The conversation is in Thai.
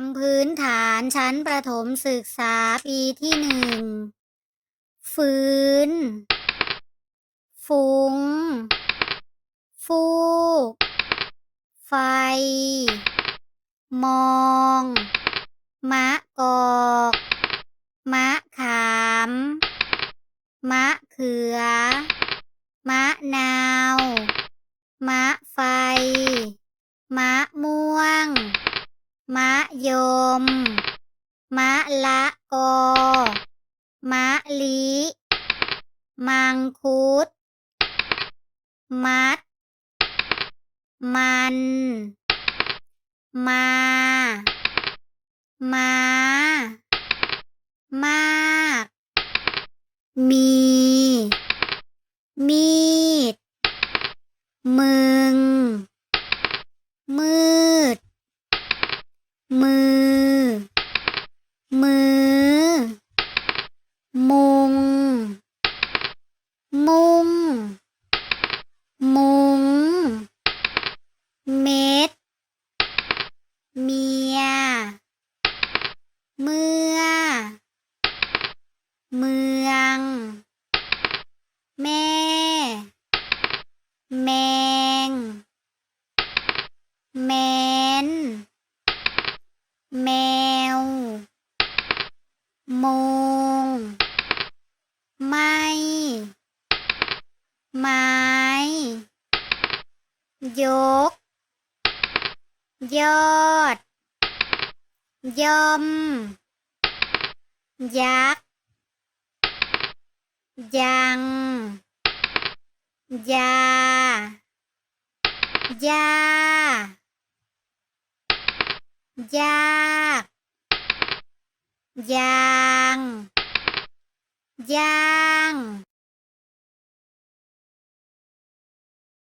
ทำพื้นฐานชั้นประถมศึกษาปีที่หนึ่ง ฟื้น ฟุ้งฟูก ไฟ มอง มะกอก มะขาม มะเขือ มะนาว มะไฟ มะม่วง มะ ยม มะละกอ มะลิ มังคุด มัด มัน มา มา มาก มี มีด มึง มืด มือ มือ มุง มุง มุง เม็ด เมีย เมื่อ เมือง แม่ แมง แมน แมว โมง ไม่ ไม้ ยก ยอด ย่อม ยักษ์ ยัง ยา ยายาก ยางย่าง